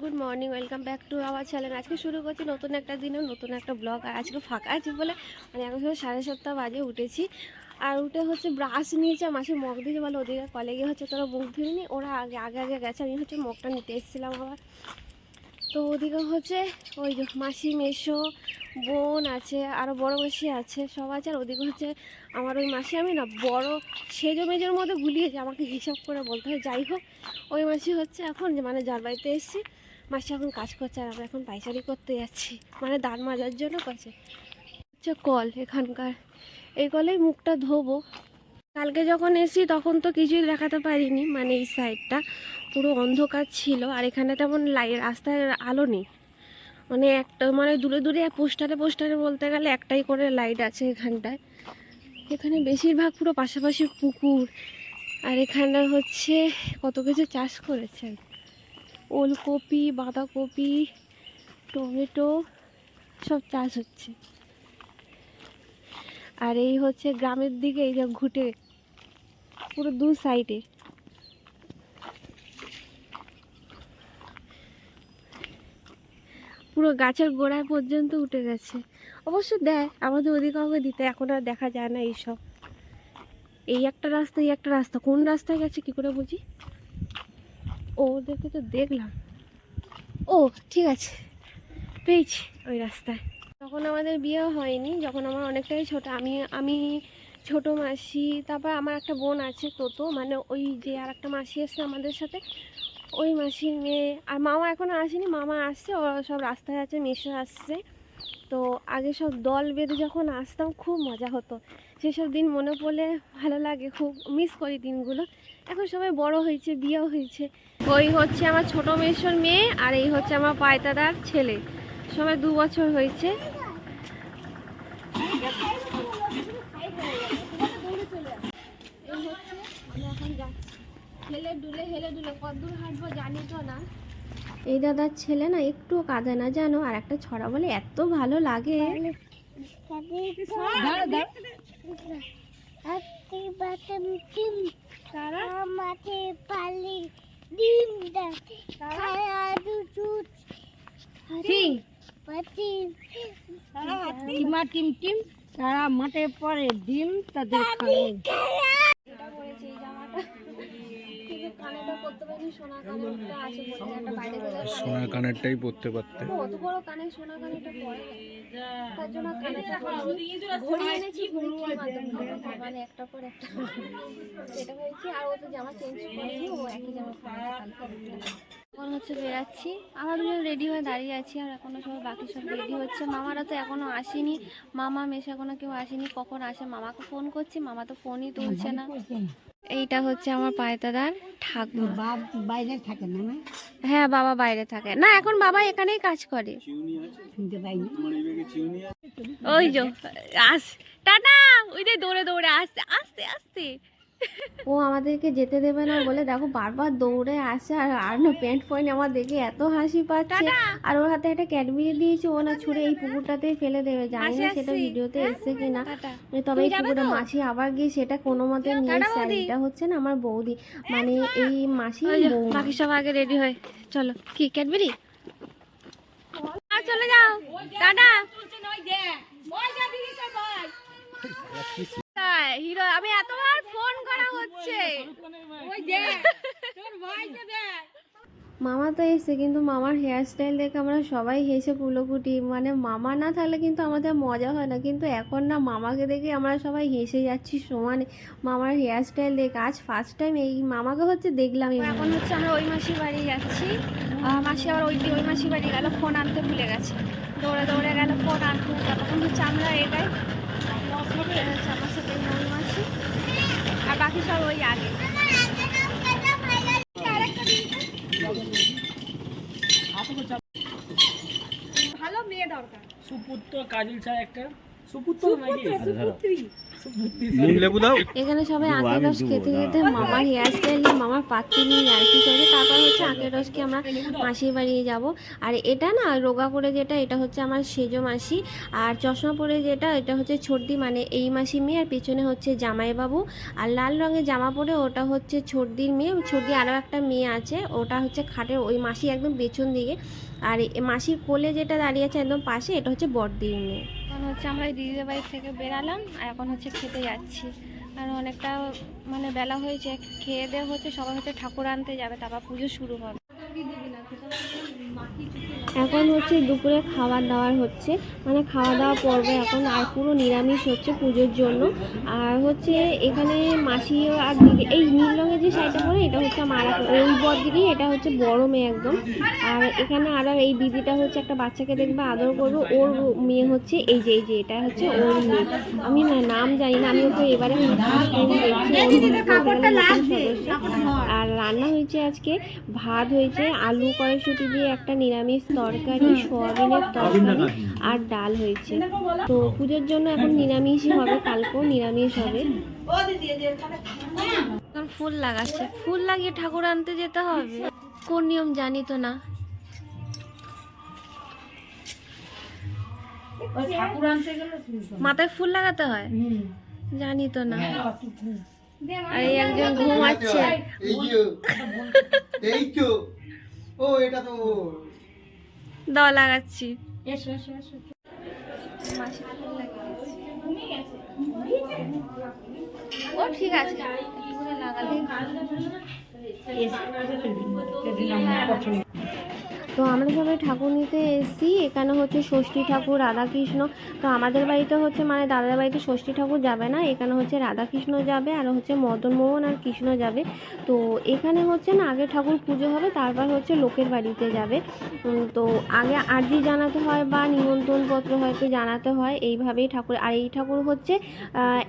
Good morning, welcome back to our channel. আজকে শুরু করছি নতুন একটা দিনে নতুন একটা ব্লগ। আর আজকে ফাঁকা আছি বলে মানে এখন সাড়ে সাতটা বাজে উঠেছি। আর উঠে হচ্ছে ব্রাশ নিয়েছে মাসি মগ দিয়েছে বলে ওদিকে কলেজে হচ্ছে তোরা মুখ ধুইনি, ওরা আগে আগে আগে গেছে, আমি হচ্ছে মগটা নিতে এসেছিলাম আবার। তো ওদিকে হচ্ছে ওই যে মাসি মেশো বোন আছে আরও বড় মাসি আছে, সব আছে। আর ওদিকে হচ্ছে আমার ওই মাসি, আমি না বড় সেজো মেজোর মধ্যে গুলিয়েছে আমাকে হিসাব করে বলতে হয়। যাই হোক, ওই মাসি হচ্ছে এখন মানে যার বাড়িতে এসেছি। মাসি এখন কাজ করছে আর আমরা এখন পাইচারি করতে যাচ্ছি। মানে দাঁড় মাজার জন্য করছে। হচ্ছে কল এখানকার। এই কলেই মুখটা ধোবো। কালকে যখন এসি তখন তো কিছুই দেখাতে পারিনি মানে এই সাইডটা পুরো অন্ধকার ছিল আর এখানে তেমন লাই, রাস্তায় আলো নেই। মানে একটা মানে দূরে দূরে পোস্টারে পোস্টারে বলতে গেলে একটাই করে লাইট আছে এখানটায়। এখানে বেশিরভাগ পুরো পাশাপাশি পুকুর। আর এখানে হচ্ছে কত কিছু চাষ করেছে ওলকপি, বাঁধাকপি, টমেটো, সব চাষ হচ্ছে। আর এই হচ্ছে গ্রামের দিকে, এই যে ঘুটে, পুরো দু সাইডে পুরো গাছের গোড়ায় পর্যন্ত উঠে গেছে। অবশ্য দেয় আমাদের ওদিকে কাউকে দিতে, এখন আর দেখা যায় না এইসব। এই একটা রাস্তা, এই একটা রাস্তা। কোন রাস্তায় গেছে, কি করে বুঝি? ও ওদেরকে তো দেখলাম। ও, ঠিক আছে। পেয়েছি ওই রাস্তায়। তখন আমাদের বিয়ে হয়নি, যখন আমার অনেকটাই ছোট, আমি আমি ছোট মাসি, তারপর আমার একটা বোন আছে তোতো মানে ওই যে আর একটা মাসি এসছে আমাদের সাথে, ওই মাসির মেয়ে, আর মামা এখনও আসেনি, মামা আসছে, ওরা সব রাস্তায় আছে মেশো আসছে। তো আগে সব দল বেঁধে যখন আসতাম, খুব মজা হতো। সেসব দিন মনে পড়লে ভালো লাগে, খুব মিস করি দিনগুলো। এখন সবাই বড় হয়েছে, বিয়েও হয়েছে। ওই হচ্ছে আমার ছোট মেশোর মেয়ে, আর এই হচ্ছে আমার পায়তাদার ছেলে। সবাই দু বছর হয়েছে। হেলে দুলে হেলে দুলে কতদূর হাঁটবো জানি তো না। এই দাদার ছেলে না একটু কাঁদে না জানো? আর একটা ছড়া বলে এত ভালো লাগে। মাঠে পালি ডিম খায়া দুধ পাতি টিমা টিম টিম তারা মাঠে পরে ডিম তাদের খায় কিন্তু করতে পারিনি সোনা কানেরটা আছে বলে একটা বাইরে বেরোলে সোনার কানেরটাই পরতে। অত বড় কানে সোনা কানেটা পরে তার জন্য কানেটা পরিনি ঘড়ি এনেছি ঘড়ি মানে একটা পর একটা। সেটা হয়েছে আর ও তো জামা চেঞ্জ করেনি ও একই জামা এখন হচ্ছে বেরাচ্ছি। আমরা দুজন রেডি হয়ে দাঁড়িয়ে আছি আর এখনও সবাই বাকি সব রেডি হচ্ছে। মামারা তো এখনও আসেনি। মামা মেশে এখনও কেউ আসেনি। কখন আসে? মামাকে ফোন করছি মামা তো ফোনই তুলছে না। এইটা হচ্ছে আমার পায়তাদার ঠাকুর। বাইরে থাকে না না হ্যাঁ বাবা বাইরে থাকে। না এখন বাবা এখানেই কাজ করে। ওই যো আস। টাটা ওই যে দৌড়ে দৌড়ে আসতে আস্তে আস্তে। ও আমাদেরকে যেতে দেবে না বলে দেখো বারবার দৌড়ে আসে আর আর না প্যান্ট পরে আমার দেখে এত হাসি পাচ্ছে। আর ওর হাতে একটা ক্যাডবেরি দিয়েছে ও না ছুঁড়ে এই পুকুরটাতেই ফেলে দেবে। জানি না সেটা ভিডিওতে এসছে কিনা। তবে এই পুকুরে মাছি আবার গিয়ে সেটা কোনো মতে নিয়ে এসছে এটা হচ্ছে না আমার বৌদি। মানে এই মাসি বাকি সব আগে রেডি হয়। চলো। কি ক্যাডবেরি চলে যাও। টাটা। কোথায়? হিরো আমি এতবার ফোন করা হচ্ছে। মামা তো এসে কিন্তু মামার হেয়ার স্টাইল দেখে আমরা সবাই হেসে কুলোকুটি। মানে মামা না থাকলে কিন্তু আমাদের মজা হয় না কিন্তু এখন না মামাকে দেখে আমরা সবাই হেসে যাচ্ছি সমানে। মামার হেয়ার স্টাইল দেখে আজ ফার্স্ট টাইম এই মামাকে হচ্ছে দেখলাম এখন হচ্ছে আমরা ওই মাসির বাড়ি যাচ্ছি। মাসি আবার ওই ওই মাসির বাড়ি গেল ফোন আনতে ভুলে গেছে। দৌড়ে দৌড়ে গেল ফোন আনতে তখন হচ্ছে আমরা এটাই আমার সাথে ওই মাসি আর বাকি সব ওই আগে। ভালো মেয়ে দরকার। সুপুত্র কাজল ছাড়া একটা। সুপুত্র নাকি? দাও এখানে সবাই আখের রস খেতে খেতে মামার হেয়ার স্টাইল নিয়ে মামার পাত্তি নিয়ে আর কি চলছে তারপর হচ্ছে আখের রসকে আমরা মাসির বাড়ি যাব। আর এটা না রোগা করে যেটা এটা হচ্ছে আমার সেজো মাসি। আর চশমা পরে যেটা এটা হচ্ছে ছর্দি মানে এই মাসি মেয়ে আর পেছনে হচ্ছে জামাইবাবু। আর লাল রঙের জামা পরে ওটা হচ্ছে ছর্দির মেয়ে ছর্দি আরও একটা মেয়ে আছে ওটা হচ্ছে খাটের ওই মাসি একদম পেছন দিকে। আর মাসির কোলে যেটা দাঁড়িয়ে আছে একদম পাশে এটা হচ্ছে বড়দির মেয়ে। এখন হচ্ছে আমরা দিদিদের বাড়ি থেকে বেরালাম, আর এখন হচ্ছে খেতে যাচ্ছি। আর অনেকটা মানে বেলা হয়েছে, খেয়ে দেওয়া হচ্ছে সবাই হচ্ছে ঠাকুর আনতে যাবে, তারপর পুজো শুরু হবে। এখন হচ্ছে দুপুরে খাবার দাওয়ার হচ্ছে। মানে খাওয়া দাওয়া পর্বে এখন আর পুরো নিরামিষ হচ্ছে পুজোর জন্য। আর হচ্ছে এখানে মাসি আর দিদি এই নীল রঙের যে শাড়িটা পরে এটা হচ্ছে আমার ওই বর দিদি এটা হচ্ছে বড় মেয়ে একদম। আর এখানে আর এই দিদিটা হচ্ছে একটা বাচ্চাকে দেখবে আদর করবে ওর মেয়ে হচ্ছে এই যে এই যে এটা হচ্ছে ওর মেয়ে। আমি নাম জানি না আমি ওকে এবারে। আর রান্না হয়েছে আজকে ভাত হয়েছে আলু কড়াইশুটি দিয়ে একটা নিরামিষ তরকারি সোয়াবিনের তরকারি আর ডাল হয়েছে তো পুজোর জন্য এখন নিরামিষই হবে কালকেও নিরামিষ হবে এখন ফুল লাগাচ্ছে ফুল লাগিয়ে ঠাকুর আনতে যেতে হবে কোন নিয়ম জানি তো না ওই ঠাকুর আনতে গেলে শুনতো মাথায় ফুল লাগাতে হয় জানি তো না আর এই একজন ঘুমাচ্ছে এই তো ও এটা তো ও। দাও লাগাচ্ছি। এসো এসো এসো। মাসি ফুল লাগিয়ে দিচ্ছে। ও ঠিক আছে। ফুলে লাগালে তো আমরা সবাই ঠাকুর নিতে এসেছি। এখানে হচ্ছে ষষ্ঠী ঠাকুর রাধাকৃষ্ণ। তো আমাদের বাড়িতে হচ্ছে মানে দাদার বাড়িতে ষষ্ঠী ঠাকুর যাবে না। এখানে হচ্ছে রাধাকৃষ্ণ যাবে আর হচ্ছে মদন মোহন আর কৃষ্ণ যাবে। তো এখানে হচ্ছে না আগে ঠাকুর পুজো হবে তারপর হচ্ছে লোকের বাড়িতে যাবে। তো আগে আর্জি জানাতে হয় বা নিমন্ত্রণপত্র হয়তো জানাতে হয় এইভাবেই ঠাকুর আর এই ঠাকুর হচ্ছে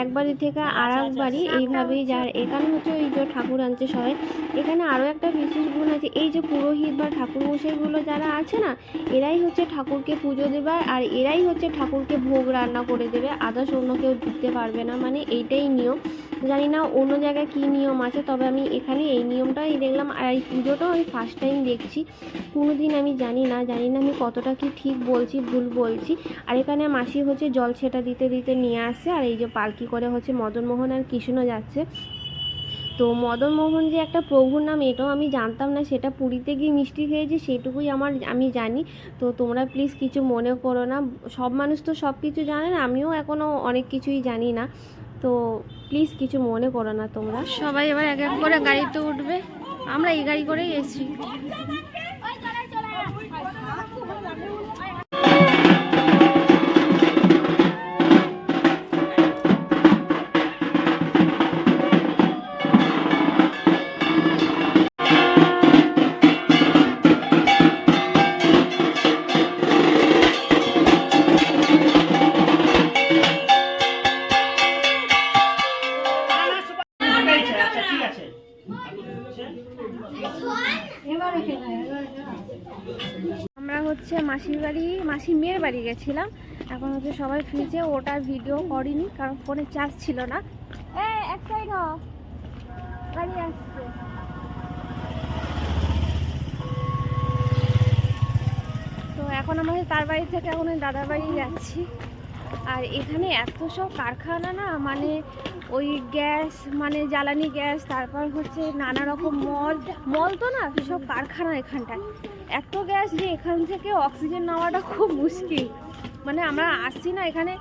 এক বাড়ি থেকে আর এক বাড়ি এইভাবেই যার। এখানে হচ্ছে ওই যে ঠাকুর আনছে সবাই। এখানে আরও একটা বিশেষ গুণ আছে এই যে পুরোহিত বা ঠাকুর মশাইগুলো যারা আছে না, এরাই হচ্ছে ঠাকুরকে পুজো দেবার আর এরাই হচ্ছে ঠাকুরকে ভোগ রান্না করে দেবে। আদার্স অন্য কেউ দিতে পারবে না। মানে এইটাই নিয়ম। জানি না অন্য জায়গায় কী নিয়ম আছে, তবে আমি এখানে এই নিয়মটাই দেখলাম। আর এই পুজোটাও আমি ফার্স্ট টাইম দেখছি। কোনো দিন আমি জানি না জানি না আমি কতটা কি ঠিক বলছি, ভুল বলছি। আর এখানে মাসি হচ্ছে জল ছেটা দিতে দিতে নিয়ে আসছে আর এই যে পালকি করে হচ্ছে মদনমোহন আর কৃষ্ণ যাচ্ছে। তো মদন মোহন যে একটা প্রভুর নাম, এটাও আমি জানতাম না, সেটা পুরীতে গিয়ে মিষ্টি খেয়েছি সেটুকুই আমার আমি জানি। তো তোমরা প্লিজ কিছু মনে করো না, সব মানুষ তো সব কিছু জানে না, আমিও এখনও অনেক কিছুই জানি না। তো প্লিজ কিছু মনে করো না তোমরা। সবাই এবার এক এক করে গাড়িতে উঠবে, আমরা এই গাড়ি করেই এসেছি। আমরা হচ্ছে মাসির বাড়ি, মাসির মেয়ের বাড়ি গেছিলাম। এখন হচ্ছে সবাই ফ্রিজে ওটার ভিডিও করিনি, কারণ ফোনে চার্জ ছিল না। গাড়ি আসছে। তো এখন আমরা তার বাড়ি থেকে এখন দাদার বাড়ি যাচ্ছি। আর এখানে এত সব কারখানা না মানে ওই গ্যাস মানে জ্বালানি গ্যাস তারপর হচ্ছে নানা রকম মল। মল তো না সব কারখানা এখানটায়। এত গ্যাস যে এখান থেকে অক্সিজেন নেওয়াটা খুব মুশকিল। মানে আমরা আসছি না এখানে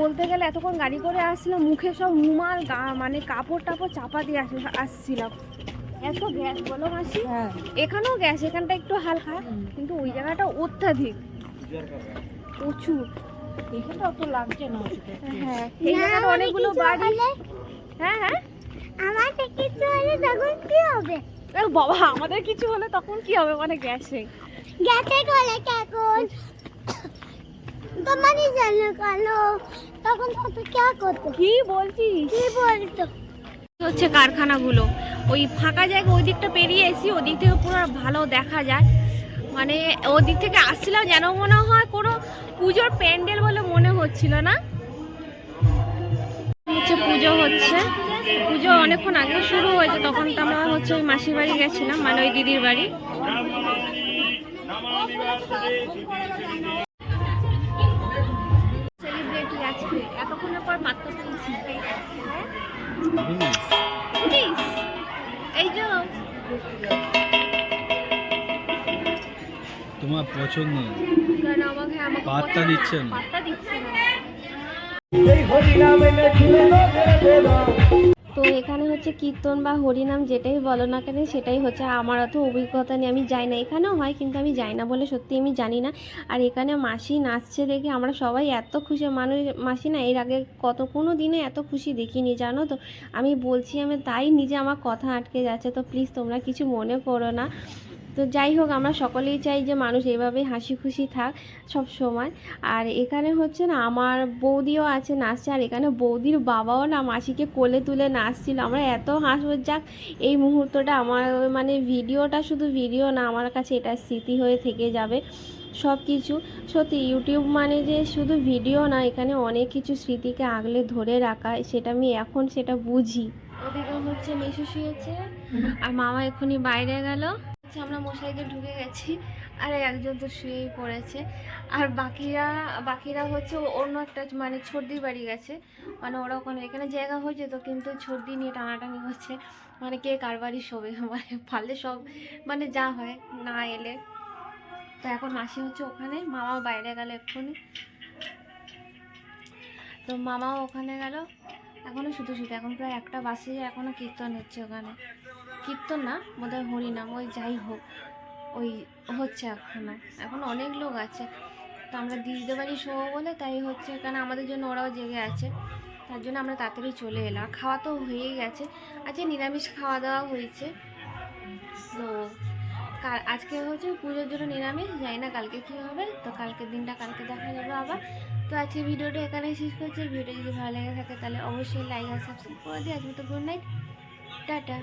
বলতে গেলে এতক্ষণ গাড়ি করে আসছিলাম মুখে সব রুমাল গা মানে কাপড় টাপড় চাপা দিয়ে আসি আসছিলাম। এত গ্যাস বলো মাসি? হ্যাঁ। এখানেও গ্যাস এখানটা একটু হালকা কিন্তু ওই জায়গাটা অত্যাধিক। প্রচুর। এখানে অত লাগছে না হ্যাঁ। অনেকগুলো বাড়ি হ্যাঁ হ্যাঁ। আমাদের কিছু হলে তখন কি হবে? বাবা আমাদের কিছু হলে তখন কি হবে? মানে গ্যাসে। গ্যাসে গলে কেমন তোমারই জানো কালো তখন কত কে করতো? কি বলছিস? কি বলতো? হচ্ছে কারখানাগুলো। ওই ফাঁকা জায়গা ওই দিকটা পেরিয়ে এসি ওদিক থেকে পুরো ভালো দেখা যায়। মানে ওদিক থেকে আসছিলাম যেন মনে হয় কোনো পুজোর প্যান্ডেল বলে মনে হচ্ছিল না। হচ্ছে পুজো হচ্ছে। পুজো অনেকক্ষণ আগে শুরু হয়েছে তখন তো আমরা হচ্ছে ওই মাসির বাড়ি গেছিলাম মানে ওই দিদির বাড়ি। এতক্ষণের পর মাত্র এই যে তোমার পছন্দ? কারণ আমাকে আমাকে পাত্তা দিচ্ছে না। পাত্তা দিচ্ছে না। তো এখানে হচ্ছে কীর্তন বা হরিনাম যেটাই বলো না কেন সেটাই হচ্ছে আমার অত অভিজ্ঞতা নেই। আমি যাই না এখানেও হয় কিন্তু আমি যাই না বলে সত্যি আমি জানি না। আর এখানে মাসি নাচছে দেখে আমরা সবাই এত খুশি মানুষ মাসি না এর আগে কত কোনো দিনে এত খুশি দেখিনি জানো তো? আমি বলছি আমি তাই নিজে আমার কথা আটকে যাচ্ছে তো প্লিজ তোমরা কিছু মনে করো না। তো যাই হোক, আমরা সকলেই চাই যে মানুষ এভাবেই হাসি খুশি থাক সব সময়। আর এখানে হচ্ছে না, আমার বৌদিও আছে নাচছে, আর এখানে বৌদির বাবাও না মাসিকে কোলে তুলে নাচছিল। আমরা এত হাসব, যাক, এই মুহূর্তটা আমার মানে ভিডিওটা শুধু ভিডিও না, আমার কাছে এটা স্মৃতি হয়ে থেকে যাবে সব কিছু। সত্যি ইউটিউব মানে যে শুধু ভিডিও না, এখানে অনেক কিছু স্মৃতিকে আগলে ধরে রাখা, সেটা আমি এখন সেটা বুঝি। ওদিকে হচ্ছে মেশু শুয়েছে, আর মামা এখনই বাইরে গেল। হচ্ছে আমরা মশাইতে ঢুকে গেছি, আর একজন তো শুয়েই পড়েছে। আর বাকিরা বাকিরা হচ্ছে অন্য একটা মানে ছর্দির বাড়ি গেছে। মানে ওরা ওখানে এখানে জায়গা হয়েছে তো, কিন্তু ছর্দি নিয়ে টানাটানি হচ্ছে। মানে কে কার বাড়ি শোবে? মানে পারলে সব মানে যা হয় না এলে। তো এখন মাসি হচ্ছে ওখানে মামা বাইরে গেল এক্ষুনি। তো মামাও ওখানে গেল। এখনও শুধু শুধু এখন প্রায় একটা বাসে এখনও কীর্তন হচ্ছে ওখানে। কীর্তন না, বোধহয় হরিনাম, ওই যাই হোক, ওই হচ্ছে এখন এখন অনেক লোক আছে। তো আমরা দিদিদের বাড়ি শোবো বলে তাই হচ্ছে কারণ আমাদের জন্য ওরাও জেগে আছে। তার জন্য আমরা তাড়াতাড়ি চলে এলাম। খাওয়া তো হয়েই গেছে। আজকে নিরামিষ খাওয়া দাওয়া হয়েছে। তো আজকে হচ্ছে পুজোর জন্য নিরামিষ, জানি না কালকে কী হবে। তো কালকের দিনটা কালকে দেখা যাবে আবার। তো আজকে ভিডিওটা এখানে শেষ করছি। ভিডিও যদি ভালো লেগে থাকে তাহলে অবশ্যই লাইক আর সাবস্ক্রাইব করে দিই আজকে তো গুড নাইট টাটা।